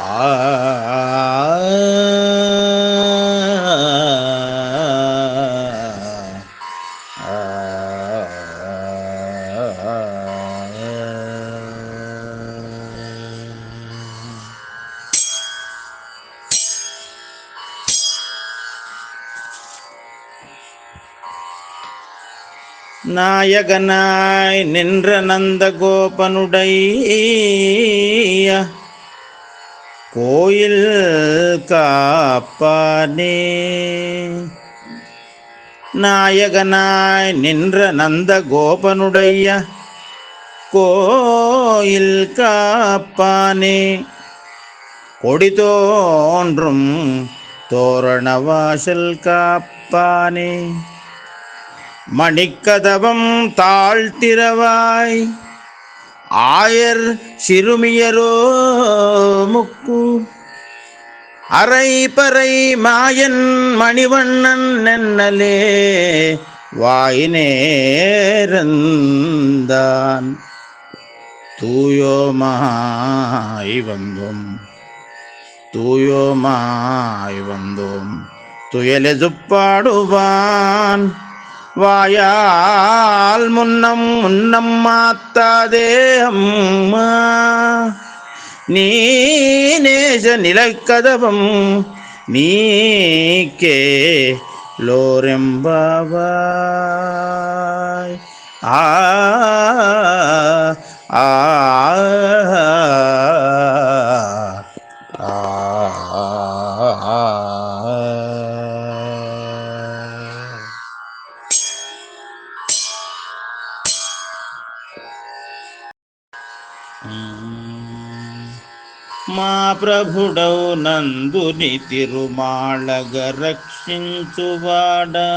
Ah. நாயகனாய் நின்ற நந்த கோபனுடைய கோயில் காப்பானே. நாயகனாய் நின்ற நந்த கோபனுடைய கோயில் காப்பானே. கொடி தோன்றும் தோரண வாசல் காப்பானே. மணிக்கதவம் தாழ்த்திரவாய். ஆயர் சிறுமியரோ முக்கு. அரை பறை மாயன் மணிவண்ணன் நென்னலே வாயினேரந்தான் தூயோமாய் வந்தோம். தூயோமாய் வந்தோம். துயலெதுப்பாடுவான் வாயால் முன்னம் முன்னம் மாத்தாதே அம்மா. நீ நேச நிலைக்கதவம் நீக்கே லோரெம்பாவாய். ஆ ஆ మా ప్రభుడౌ నందుని తిరుమాళగ రక్షించువాడా.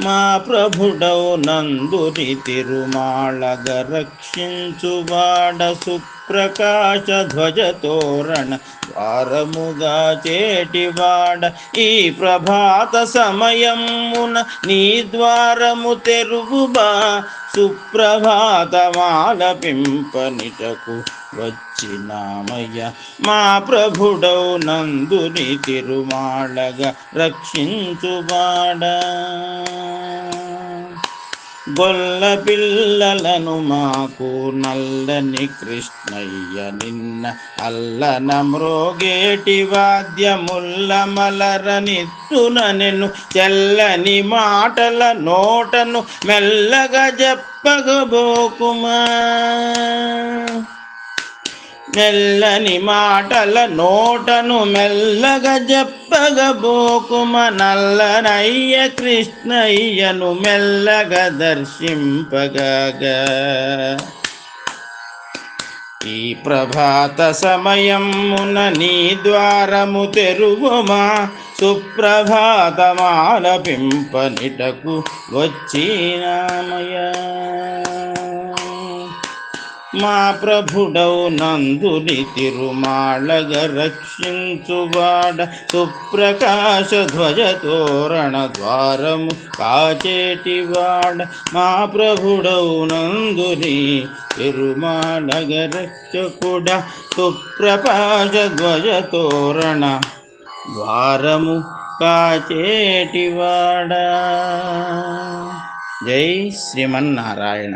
మా ప్రభుడౌ నందుని తిరుమాళగ రక్షించువాడ సుప్రకాశ ధ్వజ తోరణ చేటివాడ ఈ ప్రభాత సమయమున నీ ద్వారము తెరుగుబా సుప్రభాతమాలపింపనిటకు వచ్చినామయ్య. మా ప్రభుడౌ నందుని తిరుమాళగా రక్షించుబాడ గొల్ల పిల్లలను మాకు నల్లని కృష్ణయ్య నిన్న అల్లన మ్రోగేటి వాద్యముల్ల మలరనిత్తున నిన్ను తెల్లని మాటల నోటను మెల్లగా చెప్పగబోకుమా మెల్లని మాటల నోటను మెల్లగా చెప్పగబోకుమ నల్లనయ్య కృష్ణయ్యను మెల్లగా దర్శింపగా ఈ ప్రభాత సమయమున నీ ద్వారము తెరుగుమా సుప్రభాతమాలపింపనిటకు వచ్చినామయ్యా. మా ప్రభుడౌ నందుని తిరుమాళగ రక్షించువాడ. సుప్రకాశ ధ్వజ తోరణ ద్వారము కాచేటివాడ. మా ప్రభుడౌ నందుని తిరుమాళగ రక్షకుడ. సుప్రకాశ ధ్వజ తోరణ ద్వారము కాచేటివాడ. జై శ్రీమన్నారాయణ.